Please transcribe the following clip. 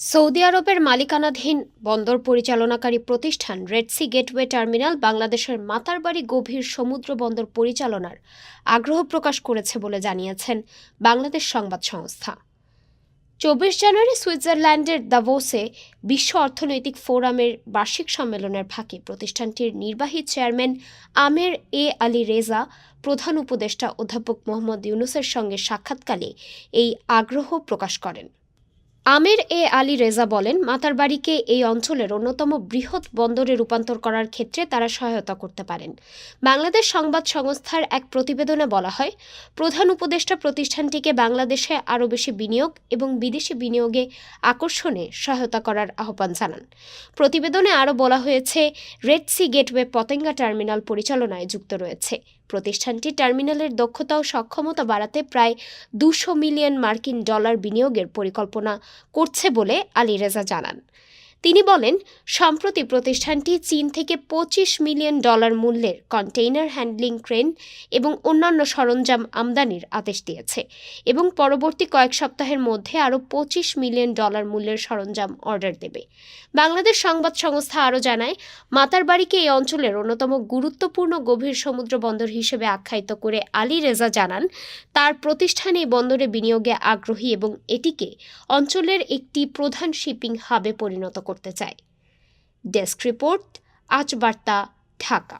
Saudi আরবের মালিকানাধীন বন্দর পরিচালনাকারী প্রতিষ্ঠান রেডসি গেটওয়ে টার্মিনাল বাংলাদেশের মাতারবাড়ি গভীর সমুদ্র বন্দর পরিচালনার আগ্রহ প্রকাশ করেছে বলে জানিয়েছেন বাংলাদেশ সংবাদ সংস্থা। চব্বিশ জানুয়ারি সুইজারল্যান্ডের দাভোসে বিশ্ব অর্থনৈতিক ফোরামের বার্ষিক সম্মেলনের ফাঁকে প্রতিষ্ঠানটির নির্বাহী চেয়ারম্যান আমের এ আলী রেজা, প্রধান উপদেষ্টা অধ্যাপক মোহাম্মদ ইউনুসের সঙ্গে সাক্ষাৎকালে এই আগ্রহ প্রকাশ করেন। আমের এ আলী রেজা বলেন মাতারবাড়িকে এই অঞ্চলের অন্যতম বৃহৎ বন্দরে রূপান্তর করার ক্ষেত্রে তারা সহায়তা করতে পারেন। বাংলাদেশ সংবাদ সংস্থার এক প্রতিবেদনে বলা হয়, প্রধান উপদেষ্টা প্রতিষ্ঠানটিকে বাংলাদেশে আরও বেশি বিনিয়োগ এবং বিদেশি বিনিয়োগে আকর্ষণে সহায়তা করার আহ্বান জানান। প্রতিবেদনে আরও বলা হয়েছে, Red Sea gateway Patenga terminal পরিচালনায় যুক্ত রয়েছে। প্রতিষ্ঠানটি টার্মিনালের দক্ষতা ও সক্ষমতা বাড়াতে প্রায় দুশো মিলিয়ন মার্কিন ডলার বিনিয়োগের পরিকল্পনা করছে বলে আলী রেজা জানান। তিনি বলেন সম্প্রতি প্রতিষ্ঠানটি চীন থেকে পঁচিশ মিলিয়ন ডলার মূল্যের কন্টেইনার হ্যান্ডলিং ক্রেন এবং অন্যান্য সরঞ্জাম আমদানির আদেশ দিয়েছে এবং পরবর্তী কয়েক সপ্তাহের মধ্যে আরও পঁচিশ মিলিয়ন ডলার মূল্যের সরঞ্জাম অর্ডার দেবে। বাংলাদেশ সংবাদ সংস্থা আরও জানায় মাতারবাড়িকে এই অঞ্চলের অন্যতম গুরুত্বপূর্ণ গভীর সমুদ্র বন্দর হিসেবে আখ্যায়িত করে আলী রেজা জানান, তার প্রতিষ্ঠান এই বন্দরে বিনিয়োগে আগ্রহী এবং এটিকে অঞ্চলের একটি প্রধান শিপিং হাবে পরিণত করতে চাই। ডেস্ক রিপোর্ট আজ বার্তা ঢাকা।